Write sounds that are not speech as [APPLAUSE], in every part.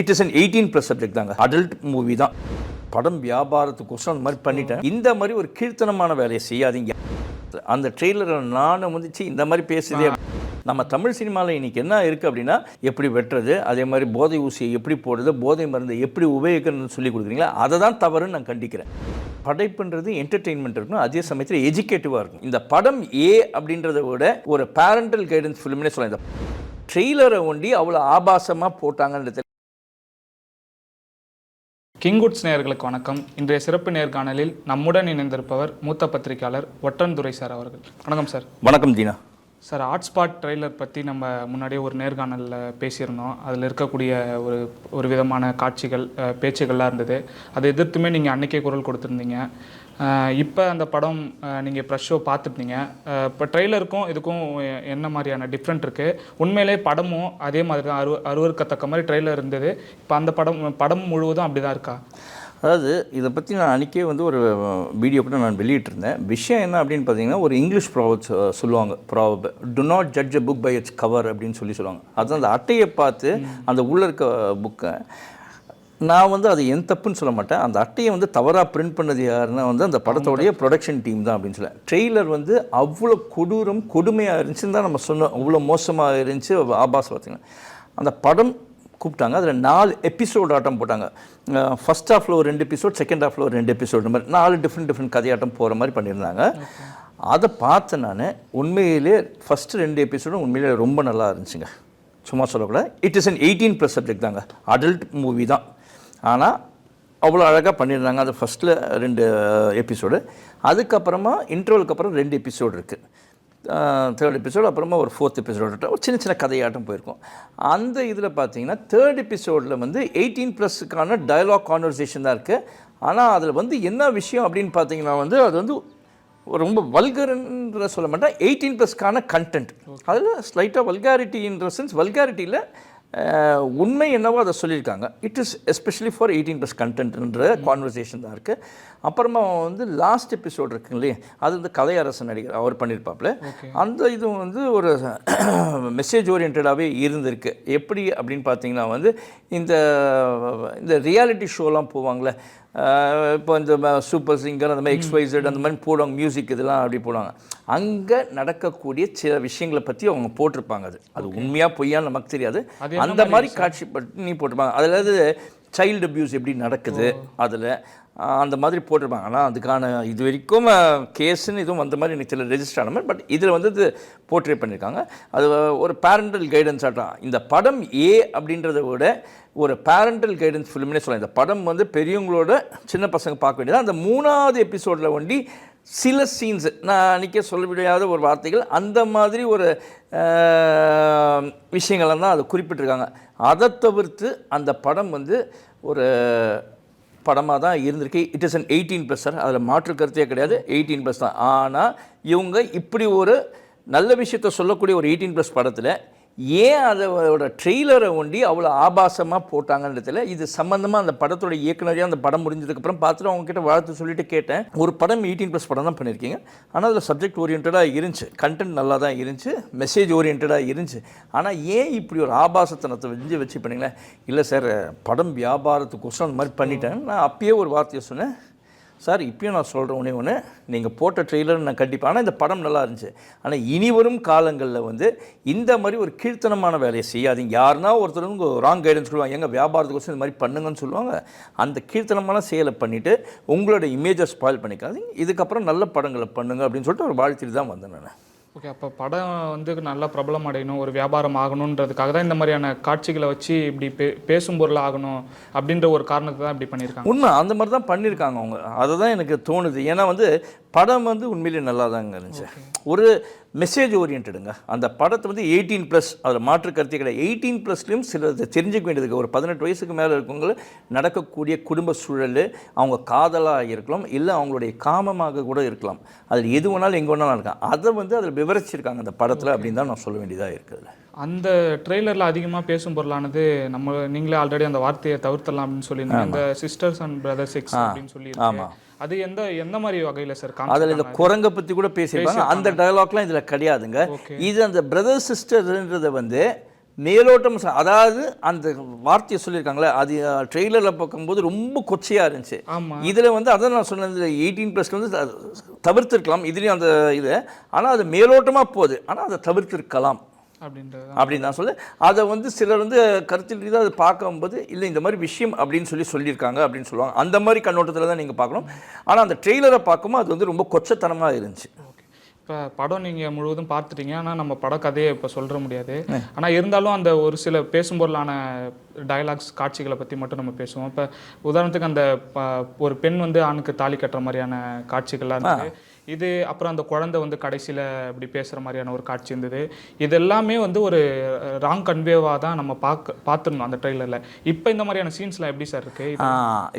It is an eighteen plus subject தாங்க. Adult movie தான். படம் வியாபாரத்துக்கோசம் அந்த மாதிரி பண்ணிட்டேன். இந்த மாதிரி ஒரு கீர்த்தனமான வேலையை செய்யாதீங்க. அந்த ட்ரெய்லரை நானும் வந்துச்சு இந்த மாதிரி பேசுதே. நம்ம தமிழ் சினிமாவில் இன்னைக்கு என்ன இருக்குது அப்படின்னா எப்படி வெட்டுறது அதே மாதிரி போதை ஊசியை எப்படி போடுறது போதை மருந்தை எப்படி உபயோகிக்கணும்னு சொல்லி கொடுக்குறீங்களா? அதை தான் தவறுன்னு நான் கண்டிக்கிறேன். படைப்புன்றது என்டர்டெயின்மெண்ட் இருக்கணும். அதே சமயத்தில் எஜுகேட்டிவாக இருக்கும் இந்த படம் ஏ அப்படின்றத விட ஒரு பேரண்டல் கைடன்ஸ் ஃபிலிம்னே சொல்லலாம். இந்த ட்ரெய்லரை ஒண்டி அவ்வளோ ஆபாசமாக போட்டாங்கன்றது கிங்குட்ஸ் நேயர்களுக்கு வணக்கம். இன்றைய சிறப்பு நேர்காணலில் நம்முடன் இணைந்திருப்பவர் மூத்த பத்திரிகையாளர் ஒற்றன் துரை சார் அவர்கள். வணக்கம் சார். வணக்கம் தீனா சார் ஹாட்ஸ்பாட் ட்ரெய்லர் பற்றி நம்ம முன்னாடியே ஒரு நேர்காணலில் பேசியிருந்தோம். அதில் இருக்கக்கூடிய ஒரு ஒரு விதமான காட்சிகள் பேச்சுகள்லாம் இருந்தது. அதை எதிர்த்துமே நீங்கள் அன்னைக்கே குரல் கொடுத்துருந்தீங்க. இப்போ அந்த படம் நீங்கள் இப்போ ஷோ பார்த்துருந்தீங்க இப்போ ட்ரெய்லருக்கும் இதுக்கும் என்ன மாதிரியான டிஃப்ரெண்ட் இருக்குது உண்மையிலே படமும் அதே மாதிரி தான் அரு அருவருக்கத்தக்க மாதிரி ட்ரெய்லர் இருந்தது. இப்போ அந்த படம் படம் முழுவதும் அப்படி தான் இருக்கா? அதாவது இதை பற்றி நான் அன்றைக்கே வந்து ஒரு வீடியோ கூட நான் வெளியிட்டிருந்தேன். விஷயம் என்ன அப்படின்னு பார்த்தீங்கன்னா ஒரு இங்கிலீஷ் ப்ராவப் சொல்லுவாங்க. Proverb do not judge a book by its cover அப்படின்னு சொல்லி சொல்லுவாங்க. அது அந்த அட்டையை பார்த்து அந்த உள்ளே இருக்க புக்கை நான் வந்து அது என் தப்புன்னு சொல்ல மாட்டேன். அந்த அட்டையை வந்து தவறாக பிரிண்ட் பண்ணது யாருன்னா வந்து அந்த படத்தோடைய ப்ரொடக்ஷன் டீம் தான் அப்படின்னு சொல்ல. ட்ரெய்லர் வந்து அவ்வளோ கொடூரம் கொடுமையாக இருந்துச்சுன்னு தான் நம்ம சொன்னோம். அவ்வளோ மோசமாக இருந்துச்சு. ஆபாஸ் பார்த்தீங்கன்னா அந்த படம் கூப்பிட்டாங்க. அதில் நாலு எபிசோட் ஆட்டம் போட்டாங்க. ஃபர்ஸ்ட் ஹாஃபில் ஒரு ரெண்டு எபிசோட் செகண்ட் ஹாஃபில் ஒரு ரெண்டு எபிசோட் மாதிரி நாலு டிஃப்ரெண்ட் டிஃப்ரெண்ட் கதையாட்டம் போகிற மாதிரி பண்ணியிருந்தாங்க. அதை பார்த்தேன் நான் உண்மையிலே ஃபஸ்ட்டு ரெண்டு எபிசோடும் உண்மையிலே ரொம்ப நல்லா இருந்துச்சுங்க. சும்மா சொல்லக்கூடாது. It is an eighteen plus subject தாங்க. அடல்ட் மூவி தான். ஆனால் அவ்வளோ அழகாக பண்ணியிருந்தாங்க. அது ஃபஸ்ட்டில் ரெண்டு எபிசோடு அதுக்கப்புறமா இன்டர்வலுக்கு அப்புறம் ரெண்டு எபிசோடு இருக்குது தேர்ட் எபிசோடு அப்புறமா ஒரு ஃபோர்த் எபிசோடு ஒரு சின்ன சின்ன கதையாட்டம் போயிருக்கும். அந்த இதில் பார்த்தீங்கன்னா தேர்ட் எபிசோடில் வந்து எயிட்டீன் ப்ளஸுக்கான டயலாக் கான்வர்சேஷன் தான் இருக்குது ஆனால் அதில் வந்து என்ன விஷயம் அப்படின்னு பார்த்தீங்கன்னா வந்து அது வந்து ரொம்ப வல்கர்ன்ற சொல்ல மாட்டேன். எயிட்டீன் ப்ளஸ்க்கான கண்டென்ட் அதில் ஸ்லைட்டாக வல்காரிட்டின்ற சென்ஸ் வல்காரிட்டியில் உண்மை என்னவோ அதை சொல்லியிருக்காங்க. It is especially for eighteen plus கண்டென்ட்ன்ற conversation தான் இருக்குது அப்புறமா வந்து லாஸ்ட் எபிசோட் இருக்குங்களே அது வந்து கதையரசன் நடிகர் அவர் பண்ணியிருப்பாப்புல. அந்த இது வந்து ஒரு [COUGHS] மெசேஜ் ஓரியன்டாகவே இருந்திருக்கு. எப்படி அப்படின்னு பார்த்தீங்கன்னா வந்து இந்த இந்த ரியாலிட்டி ஷோலாம் போவாங்களே இப்போ இந்த சூப்பர் சிங்கர் அந்த மாதிரி எக்ஸ்வைசட் அந்த மாதிரி போடுவாங்க மியூசிக் இதெல்லாம் அப்படி போடுவாங்க. அங்கே நடக்கக்கூடிய சில விஷயங்களை பற்றி அவங்க போட்டிருப்பாங்க அது. அது உண்மையாக பொய்யான்னு நமக்கு தெரியாது. அந்த மாதிரி காட்சி பண்ணி போட்டிருப்பாங்க. அதில் சைல்டு அபியூஸ் எப்படி நடக்குது அதில் அந்த மாதிரி போட்டிருப்பாங்க. ஆனால் அதுக்கான இது வரைக்கும் கேஸுன்னு இதுவும் அந்த மாதிரி எனக்கு தெரியல ரெஜிஸ்டர் ஆன மாதிரி பட் இதில் வந்து இது போர்ட்ரேட் பண்ணியிருக்காங்க அது ஒரு பேரண்டல் கைடன்ஸ் ஆட்டம். இந்த படம் ஏ அப்படின்றத விட ஒரு பேரண்டல் கைடன்ஸ் ஃபிலிம்னே சொல்லலாம். இந்த படம் வந்து பெரியவங்களோட சின்ன பசங்க பார்க்க வேண்டியது அந்த மூணாவது எபிசோடில் ஒண்டி சில சீன்ஸு நான் அன்றைக்கே சொல்ல முடியாத ஒரு வார்த்தைகள் அந்த மாதிரி ஒரு விஷயங்கள்லாம் தான் அதை குறிப்பிட்டிருக்காங்க. அதை தவிர்த்து அந்த படம் வந்து ஒரு படமாக தான் இருந்திருக்கு. It is an eighteen plus sir அதில் மாற்று கருத்தே கிடையாது. எயிட்டீன் ப்ளஸ் தான். ஆனால் இவங்க இப்படி ஒரு நல்ல விஷயத்த சொல்லக்கூடிய ஒரு எயிட்டீன் ப்ளஸ் படத்தில் ஏன் அதோட ட்ரெய்லரை ஒண்டி அவ்வளோ ஆபாசமாக போட்டாங்கன்றதுல இது சம்மந்தமாக அந்த படத்தோட இயக்குனரையாக அந்த படம் முடிஞ்சதுக்கப்புறம் பார்த்துட்டு அவங்ககிட்ட வாழ்த்து சொல்லிட்டு கேட்டேன். ஒரு படம் எயிட்டீன் ப்ளஸ் படம் தான் பண்ணியிருக்கீங்க. ஆனால் அதில் சப்ஜெக்ட் ஓரியன்டாக இருந்துச்சு. கண்டென்ட் நல்லா தான் இருந்துச்சு. மெசேஜ் ஓரியன்டாக இருந்துச்சு. ஆனால் ஏன் இப்படி ஒரு ஆபாசத்தனத்தை வெஞ்சு வச்சு பண்ணீங்களேன்? இல்லை சார் படம் வியாபாரத்துக்கோசரம் அந்த மாதிரி பண்ணிட்டேன். நான் அப்பயே ஒரு வார்த்தையை சொன்னேன். சார் இப்பயும் நான் சொல்கிறேன் ஒன்றே ஒன்று நீங்கள் போட்ட ட்ரெய்லர் நான் கண்டிப்பாக ஆனால் இந்த படம் நல்லா இருந்துச்சு. ஆனால் இனி வரும் காலங்களில் வந்து இந்த மாதிரி ஒரு கீர்த்தனமான வேலையை செய்யாதீங்க. யாருன்னா ஒருத்தர் வந்து ராங் கைடன்ஸ் சொல்லுவாங்க எங்கள் வியாபாரத்துக்கோசம் இந்த மாதிரி பண்ணுங்கன்னு சொல்லுவாங்க. அந்த கீர்த்தனமான செயலை பண்ணிவிட்டு உங்களோட இமேஜை ஸ்பாயில் பண்ணிக்காதீங்க. இதுக்கப்புறம் நல்ல படங்களை பண்ணுங்க அப்படின்னு சொல்லிட்டு ஒரு வாழ்த்திட்டு தான் வந்தேன் நான். ஓகே அப்போ படம் வந்து நல்லா பிரபலம் அடையணும் ஒரு வியாபாரம் ஆகணுன்றதுக்காக தான் இந்த மாதிரியான காட்சிகளை வச்சு இப்படி பே பேசும் பொருள் ஆகணும் அப்படின்ற ஒரு காரணத்தை தான் இப்படி பண்ணியிருக்காங்க. உண்மை அந்த மாதிரி தான் பண்ணியிருக்காங்க அவங்க. அதை தான் எனக்கு தோணுது. ஏன்னா வந்து படம் வந்து உண்மையிலேயே நல்லா தாங்க இருந்துச்சு ஒரு மெசேஜ் ஓரியன்டுங்க அந்த படத்தை வந்து எயிட்டீன் ப்ளஸ் அதில் மாற்று கருத்தே கிடையாது எயிட்டீன் ப்ளஸ்லையும் சில இதை தெரிஞ்சுக்க வேண்டியதுக்கு ஒரு பதினெட்டு வயசுக்கு மேலே இருக்கவங்க நடக்கக்கூடிய குடும்ப சூழல் அவங்க காதலாக இருக்கலாம் இல்லை அவங்களுடைய காமமாக கூட இருக்கலாம். அதில் எது வேணாலும் எங்கே வேணாலும் இருக்கலாம் அதை வந்து அதில் விவரிச்சிருக்காங்க அந்த படத்தில் அப்படின்னு தான் நான் சொல்ல வேண்டியதாக இருக்குதுல அந்த ட்ரெய்லரில் அதிகமாக பேசும் பொருளானது நம்ம நீங்களே ஆல்ரெடி அந்த வார்த்தையை தவிர்த்தலாம் அப்படின்னு சொல்லியிருந்தீங்க. இந்த சிஸ்டர்ஸ் அண்ட் பிரதர்ஸ் எக்ஸ் அப்படின்னு சொல்லி ஆமா. அது எந்த எந்த மாதிரி வகையில் சார் அதில் இந்த குரங்கை பற்றி கூட பேசியிருப்பாங்க. அந்த டயலாக்லாம் இதில் கிடையாதுங்க. இது அந்த பிரதர் சிஸ்டர்ன்றதை வந்து மேலோட்டம் அதாவது அந்த வார்த்தையை சொல்லியிருக்காங்களே அது ட்ரெய்லரில் பார்க்கும்போது ரொம்ப கொச்சையாக இருந்துச்சு. இதில் வந்து அதான் நான் சொன்னது எயிட்டீன் ப்ளஸ்க்கு வந்து தவிர்த்திருக்கலாம் இதுலேயும் அந்த இது. ஆனால் அது மேலோட்டமாக போகுது. ஆனால் அதை தவிர்த்திருக்கலாம். அப்படின்னு நான் சொல்ல அதை வந்து சிலர் வந்து கருத்தில் ரீதியாக அதை பார்க்கும்போது இல்லை இந்த மாதிரி விஷயம் அப்படின்னு சொல்லி சொல்லியிருக்காங்க அப்படின்னு சொல்லுவாங்க. அந்த மாதிரி கண்ணோட்டத்தில் தான் நீங்கள் பார்க்கணும். ஆனால் அந்த ட்ரெய்லரை பார்க்கும்போது அது வந்து ரொம்ப கொச்சத்தனமாக இருந்துச்சு. ஓகே. இப்போ படம் நீங்கள் முழுவதும் பார்த்துட்டீங்க. ஆனால் நம்ம பட கதையை இப்போ சொல்ற முடியாது. ஆனால் இருந்தாலும் அந்த ஒரு சில பேசும்பொருளான டயலாக்ஸ் காட்சிகளை பற்றி மட்டும் நம்ம பேசுவோம். இப்போ உதாரணத்துக்கு அந்த ஒரு பெண் வந்து ஆணுக்கு தாலி கட்டுற மாதிரியான காட்சிகள்லாம் இருந்தது இது அப்புறம் அந்த குழந்தை வந்து கடைசியில் இப்படி பேசுகிற மாதிரியான ஒரு காட்சி இருந்தது. இது எல்லாமே வந்து ஒரு ராங் கன்வேவாக தான் நம்ம பார்க்க பார்த்துருந்தோம் அந்த ட்ரெய்லரில் இப்போ இந்த மாதிரியான சீன்ஸ்லாம் எப்படி சார் இருக்குது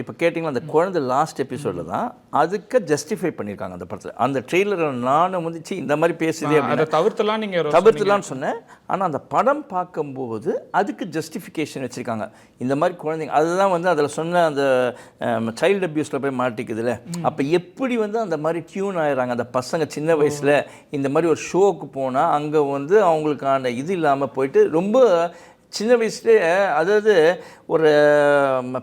இப்போ கேட்டிங்களா அந்த குழந்தை லாஸ்ட் எபிசோடில் தான் அதுக்கு ஜஸ்டிஃபை பண்ணியிருக்காங்க அந்த படத்தில். அந்த ட்ரெய்லரை நானும் வந்து "சீ, இந்த மாதிரி பேசுதே அப்படின்னு அதை தவிர்த்துலாம் நீங்கள் தவிர்த்துலான்னு சொன்னேன். ஆனால் அந்த படம் பார்க்கும்போது அதுக்கு ஜஸ்டிஃபிகேஷன் வச்சுருக்காங்க. இந்த மாதிரி குழந்தைங்க அதுதான் வந்து அதில் சொன்ன அந்த சைல்டு அப்யூஸில் போய் மாட்டிக்குதுல்ல. அப்போ எப்படி வந்து அந்த மாதிரி டியூன் ஆயிடுறாங்க அந்த பசங்க சின்ன வயசில் இந்த மாதிரி ஒரு ஷோவுக்கு போனால் அங்கே வந்து அவங்களுக்கான இது இல்லாமல் போயிட்டு ரொம்ப சின்ன வயசுலேயே அதாவது ஒரு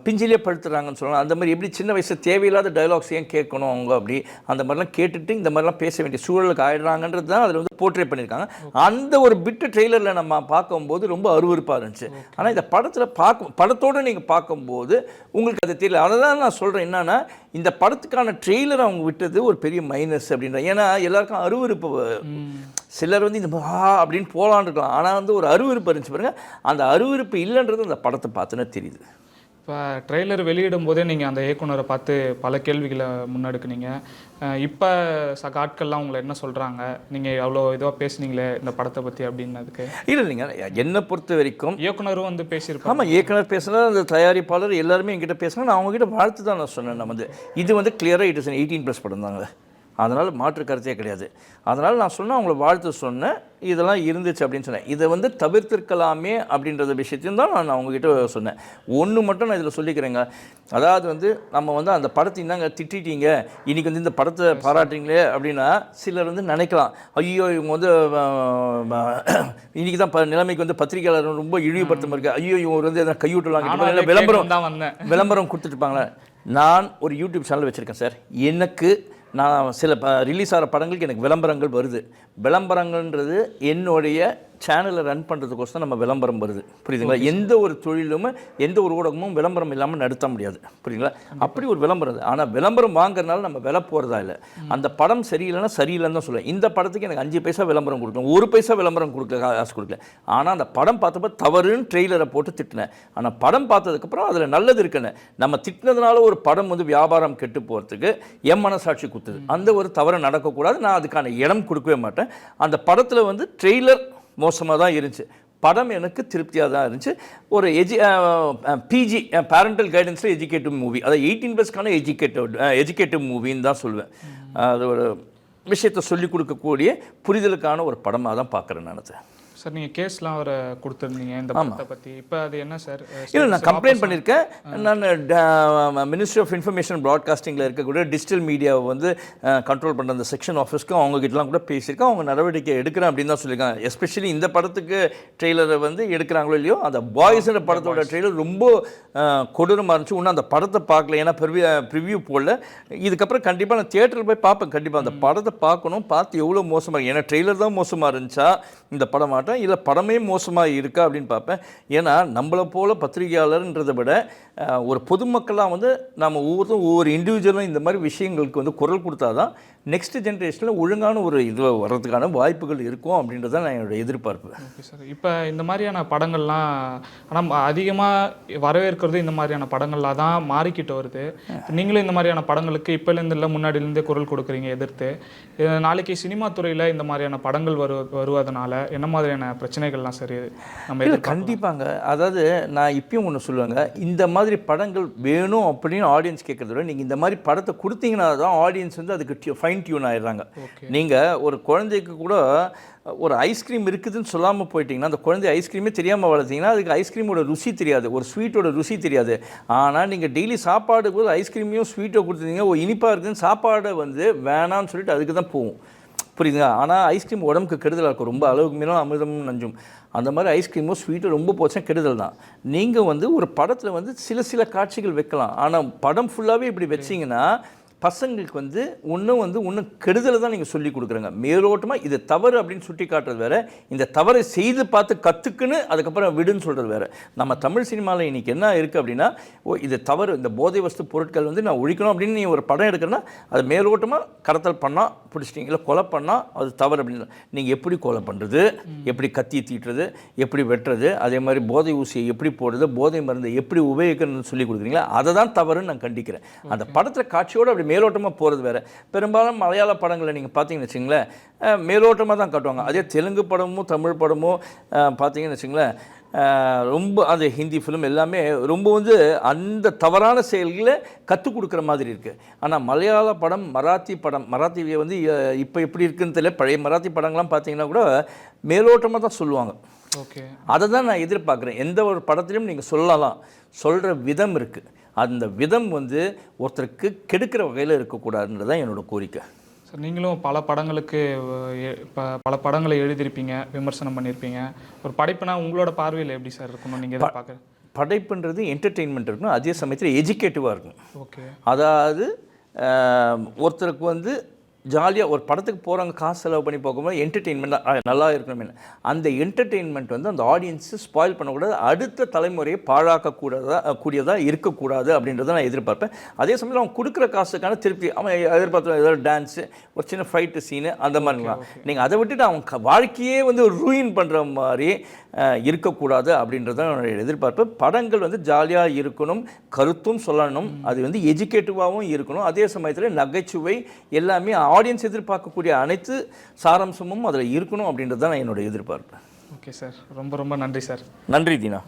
பிஞ்சிலே படுத்துறாங்கன்னு சொல்லலாம். அந்த மாதிரி எப்படி சின்ன வயசு தேவையில்லாத டைலாக்ஸ் ஏன் கேட்கணும் அவங்க அப்படி? அந்த மாதிரிலாம் கேட்டுட்டு இந்த மாதிரிலாம் பேச வேண்டிய சூழலுக்கு ஆயிடுறாங்கன்றது தான் அதில் வந்து போர்ட்ரே பண்ணியிருக்காங்க. அந்த ஒரு பிட்டு ட்ரெய்லரில் நம்ம பார்க்கும்போது ரொம்ப அருவருப்பாக இருந்துச்சு. ஆனால் இந்த படத்தில் பார்க்கும் படத்தோடு நீங்கள் பார்க்கும்போது உங்களுக்கு அது தெரியல. அதை தான் நான் சொல்கிறேன் என்னன்னா இந்த படத்துக்கான ட்ரெய்லர் அவங்க விட்டது ஒரு பெரிய மைனஸ் அப்படின்ற. ஏன்னா எல்லாருக்கும் அருவருப்பு சிலர் வந்து இந்த ஆ அப்படின்னு போகலான்னு இருக்கலாம். ஆனால் வந்து ஒரு அருவருப்பு இருந்துச்சு பாருங்க. அந்த அருவருப்பு இல்லைன்றது அந்த படத்தை பார்த்துன்னா தெரியுது. இப்போ ட்ரெய்லர் வெளியிடும் போதே நீங்கள் அந்த இயக்குனரை பார்த்து பல கேள்விகளை முன்னெடுக்குனீங்க. இப்போ சக ஆட்கள்லாம் உங்களை என்ன சொல்கிறாங்க நீங்கள் அவ்வளோ இதுவாக பேசுனீங்களே இந்த படத்தை பற்றி அப்படின்னதுக்கு. இல்லை இல்லைங்க. என்னை பொறுத்த வரைக்கும் இயக்குனரும் வந்து பேசியிருப்பாங்க ஆமாம் இயக்குனர் பேசுனா அந்த தயாரிப்பாளர் எல்லாருமே என்கிட்ட பேசினா நான் அவங்ககிட்ட வாழ்த்து தான் நான் சொன்னேன் வந்து. இது வந்து கிளியராக இட் இஸ் எயிட்டீன் ப்ளஸ் படம் தாங்க. அதனால் மாற்று கருத்தே கிடையாது. அதனால் நான் சொன்னேன் அவங்கள வாழ்த்து சொன்னேன் இதெல்லாம் இருந்துச்சு அப்படின்னு சொன்னேன். இதை வந்து தவிர்த்திருக்கலாமே அப்படின்றத விஷயத்தையும் தான் நான் அவங்ககிட்ட சொன்னேன். ஒன்று மட்டும் நான் இதில் சொல்லிக்கிறேங்க. அதாவது வந்து நம்ம வந்து அந்த படத்தை இந்தாங்க திட்டிட்டீங்க? இன்னைக்கு வந்து இந்த படத்தை பாராட்டுறீங்களே அப்படின்னா சிலர் வந்து நினைக்கலாம். ஐயோ இவங்க வந்து இன்னைக்கு தான் ப- நிலைமைக்கு வந்து பத்திரிகையாளர் ரொம்ப இழிவுபடுத்த இருக்கு. ஐயோ இவங்க வந்து எதனா அதை விளம்பரம் கேட்கணும்னு தான் வந்தேன். விளம்பரம் கொடுத்துட்ருப்பாங்களே நான் ஒரு யூடியூப் சேனல் வச்சுருக்கேன் சார் எனக்கு நான் சில ப ரிலீஸ் ஆகிற படங்களுக்கு எனக்கு விளம்பரங்கள் வருது. விளம்பரங்கள்ன்றது என்னுடைய சேனலை ரன் பண்ணுறதுக்கோசம் நம்ம விளம்பரம் வருது. புரியுதுங்களா? எந்த ஒரு தொழிலுமே எந்த ஒரு ஊடகமும் விளம்பரம் இல்லாமல் நடத்த முடியாது. புரியுதுங்களா? அப்படி ஒரு விளம்பரம் அது. ஆனால் விளம்பரம் வாங்குறதுனால நம்ம விலை போகிறதா இல்லை. அந்த படம் சரியில்லைன்னா சரியில்லைன்னு தான் சொல்லுவேன். இந்த படத்துக்கு எனக்கு அஞ்சு பைசா விளம்பரம் கொடுக்கணும். ஒரு பைசா விளம்பரம் கொடுக்கல காசு கொடுக்கல. ஆனால் அந்த படம் பார்த்தப்ப தவறுன்னு ட்ரெய்லரை போட்டு திட்டினேன். ஆனால் படம் பார்த்ததுக்கப்புறம் அதில் நல்லது இருக்குன்னு. நம்ம திட்டினதுனால ஒரு படம் வந்து வியாபாரம் கெட்டு போகிறதுக்கு என் மனசாட்சி குத்துது. அந்த ஒரு தவறு நடக்கக்கூடாது. நான் அதுக்கான இடம் கொடுக்கவே மாட்டேன். அந்த படத்தில் வந்து ட்ரெய்லர் மோசமாக தான் இருந்துச்சு. படம் எனக்கு திருப்தியாக தான் இருந்துச்சு. ஒரு எஜி பிஜி பேரண்டல் கைடன்ஸில் எஜுகேட்டிவ் மூவி அதாவது எயிட்டீன் ப்ளஸ்க்கான எஜுகேட்டிவ் எஜுகேட்டிவ் மூவின்னு தான் சொல்லுவேன் அது ஒரு விஷயத்தை சொல்லிக் கொடுக்கக்கூடிய புரிதலுக்கான ஒரு படமாக தான் பார்க்குறேன் நான் சார் நீங்கள் கேஸ்லாம் வர கொடுத்துருந்தீங்க இந்த படத்தை பற்றி இப்போ அது என்ன சார்? இல்லை நான் கம்ப்ளைண்ட் பண்ணியிருக்கேன் நான் மினிஸ்ட்ரி ஆஃப் இன்ஃபர்மேஷன் ப்ராட்காஸ்டிங்கில் இருக்கக்கூடிய டிஜிட்டல் மீடியாவை வந்து கண்ட்ரோல் பண்ணுற அந்த செக்ஷன் ஆஃபீஸ்க்கும் அவங்க கிட்டலாம் கூட பேசியிருக்கேன். அவங்க நடவடிக்கை எடுக்கிறேன் அப்படின்னு தான் சொல்லியிருக்காங்க. எஸ்பெஷலி இந்த படத்துக்கு ட்ரெய்லரை வந்து எடுக்கிறாங்களோ இல்லையோ அந்த பாய்ஸ்ன்ற படத்தோட ட்ரெய்லர் ரொம்ப கொடூரமாக இருந்துச்சு. இன்னும் அந்த படத்தை பார்க்கல. ஏன்னா ப்ரிவியூ போடல. இதுக்கப்புறம் கண்டிப்பாக நான் தியேட்டரில் போய் பார்ப்பேன். கண்டிப்பாக அந்த படத்தை பார்க்கணும். பார்த்து எவ்வளோ மோசமாக ஏன்னா ட்ரெய்லர் தான் மோசமாக இருந்துச்சா இந்த படம் மாட்டேன் இல்லை படமே மோசமாக இருக்கா அப்படின்னு பார்ப்பேன். ஏன்னா நம்மளை போல பத்திரிகையாளர்ன்றதை விட ஒரு பொதுமக்களாக வந்து நம்ம ஒவ்வொருத்தரும் ஒவ்வொரு இண்டிவிஜுவலும் இந்த மாதிரி விஷயங்களுக்கு வந்து குரல் கொடுத்தா தான் நெக்ஸ்ட் ஜென்ரேஷனில் ஒழுங்கான ஒரு இது வர்றதுக்கான வாய்ப்புகள் இருக்கும் அப்படின்றது நான் என்னோட எதிர்பார்ப்பு. Okay sir. இப்போ இந்த மாதிரியான படங்கள்லாம் ஆனால் அதிகமாக வரவேற்கிறது இந்த மாதிரியான படங்கள்லாம் தான் மாறிக்கிட்டு வருது. நீங்களும் இந்த மாதிரியான படங்களுக்கு இப்போலேருந்து இல்லை முன்னாடிலேருந்தே குரல் கொடுக்குறீங்க எதிர்த்து. நாளைக்கு சினிமா துறையில் இந்த மாதிரியான படங்கள் வரு வருவதனால என்ன மாதிரியான பிரச்சனைகள்லாம் சரி நம்ம கண்டிப்பாங்க. அதாவது நான் இப்பயும் ஒன்று சொல்லுவேங்க. இந்த மாதிரி படங்கள் வேணும் அப்படின்னு ஆடியன்ஸ் கேட்குறத விட நீங்கள் இந்த மாதிரி படத்தை கொடுத்தீங்கன்னா தான் ஆடியன்ஸ் வந்து அதுக்கு ஃபைன் டியூன் ஆயிடுறாங்க. நீங்கள் ஒரு குழந்தைக்கு கூட ஒரு ஐஸ்கிரீம் இருக்குதுன்னு சொல்லாமல் போயிட்டீங்கன்னா அந்த குழந்தை ஐஸ்கிரீமே தெரியாமல் வளர்த்தீங்கன்னா அதுக்கு ஐஸ்கிரீமோட ருசி தெரியாது. ஒரு ஸ்வீட்டோட ருசி தெரியாது. ஆனால் நீங்கள் டெய்லி சாப்பாடு போது ஐஸ்கிரீமையும் ஸ்வீட்டோ கொடுத்துருந்தீங்க ஓ இனிப்பாக இருக்குதுன்னு சாப்பாடை வந்து வேணாம்னு சொல்லிட்டு அதுக்கு தான் போகும். புரியுதுங்களா? ஆனால் ஐஸ்கிரீம் உடம்புக்கு கெடுதலாக இருக்கும். ரொம்ப அளவுக்கு மீறும் அமிர்தம் நஞ்சும். அந்த மாதிரி ஐஸ்கிரீமும் ஸ்வீட்டும் ரொம்ப போச்சுன்னா கெடுதல் தான். நீங்கள் வந்து ஒரு படத்தில் வந்து சில சில காட்சிகள் வைக்கலாம். ஆனால் படம் ஃபுல்லாகவே இப்படி வச்சிங்கன்னா பசங்களுக்கு வந்து ஒன்றும் வந்து ஒன்றும் கெடுதலை தான் நீங்கள் சொல்லி கொடுக்குறங்க. மேலோட்டமாக இது தவறு அப்படின்னு சுட்டி காட்டுறது வேற. இந்த தவறை செய்து பார்த்து கற்றுக்குன்னு அதுக்கப்புறம் விடுன்னு சொல்கிறது வேற. நம்ம தமிழ் சினிமாவில் இன்னைக்கு என்ன இருக்குது அப்படின்னா ஓ இது தவறு. இந்த போதை வஸ்து பொருட்கள் வந்து நான் ஒழிக்கணும் அப்படின்னு நீ ஒரு படம் எடுக்கிறேன்னா அது மேலோட்டமாக கடத்தல் பண்ணால் பிடிச்சிட்டிங்க. இல்லை கொலை பண்ணால் அது தவறு அப்படின்னு. நீங்கள் எப்படி கொலை பண்ணுறது எப்படி கத்தி தீட்டுறது? எப்படி வெட்டுறது? அதே மாதிரி போதை ஊசியை எப்படி போடுறது? போதை மருந்தை எப்படி உபயோகிக்கணும்னு சொல்லி கொடுக்குறீங்களா? அதை தான் தவறுன்னு நான் கண்டிக்கிறேன். அந்த படத்தில் காட்சியோடு அப்படி மேலோட்டமாக போகிறது வேறு. பெரும்பாலும் மலையாள படங்களை நீங்கள் பார்த்தீங்கன்னு வச்சுங்களேன் மேலோட்டமாக தான் காட்டுவாங்க. அதே தெலுங்கு படமும் தமிழ் படமும் பார்த்தீங்கன்னு வச்சுங்களேன் ரொம்ப அது ஹிந்தி ஃபிலிம் எல்லாமே ரொம்ப வந்து அந்த தவறான செயல்களை கற்றுக் கொடுக்குற மாதிரி இருக்குது ஆனால் மலையாள படம் மராத்தி படம் மராத்தி வந்து இப்போ எப்படி இருக்குன்னு தெரியல. பழைய மராத்தி படங்கள்லாம் பார்த்தீங்கன்னா கூட மேலோட்டமாக தான் சொல்லுவாங்க. ஓகே அதை தான் நான் எதிர்பார்க்குறேன். எந்த ஒரு படத்துலையும் நீங்கள் சொல்லலாம். சொல்கிற விதம் இருக்குது அந்த விதம் வந்து ஒருத்தருக்கு கெடுக்கிற வகையில் இருக்கக்கூடாதுன்றது தான் என்னோட கோரிக்கை. சார் நீங்களும் பல படங்களுக்கு பல படங்களை எழுதியிருப்பீங்க விமர்சனம் பண்ணியிருப்பீங்க. ஒரு படைப்புனா உங்களோட பார்வையில் எப்படி சார் இருக்கணும் நீங்கள் எதிர்பார்க்குறது படைப்புன்றது என்டர்டெயின்மெண்ட் இருக்கணும். அதே சமயத்தில் எஜுகேட்டிவாக இருக்கும் ஓகே அதாவது ஒருத்தருக்கு வந்து ஜாலியாக ஒரு படத்துக்கு போகிறாங்க காசு செலவு பண்ணி போகும்போது என்டர்டெயின்மெண்ட் நல்லா இருக்கணும். அந்த என்டர்டெயின்மெண்ட் வந்து அந்த ஆடியன்ஸு ஸ்பாயில் பண்ணக்கூடாது. அடுத்த தலைமுறையை பாழாக்கக்கூடாதா கூடியதாக இருக்கக்கூடாது அப்படின்றத நான் எதிர்பார்ப்பேன். அதே சமயத்தில் அவன் கொடுக்குற காசுக்கான திருப்பி அவன் எதிர்பார்த்த ஏதாவது டான்ஸு ஒரு சின்ன ஃபைட்டு சீனு அந்த மாதிரிலாம் நீங்கள் அதை விட்டுட்டு அவன் க- வாழ்க்கையே வந்து ரூயின் பண்ணுற மாதிரி இருக்கக்கூடாது அப்படின்றத என்னுடைய எதிர்பார்ப்பு படங்கள் வந்து ஜாலியாக இருக்கணும் கருத்தும் சொல்லணும். அது வந்து எஜுகேட்டிவாகவும் இருக்கணும். அதே சமயத்தில் நகைச்சுவை எல்லாமே ஆடியன்ஸ் எதிர்பார்க்கக்கூடிய அனைத்து சாராம்சமும் அதில் இருக்கணும் அப்படின்றது தான் என்னுடைய எதிர்பார்ப்பு. ஓகே சார் ரொம்ப ரொம்ப நன்றி சார் நன்றி தீனா.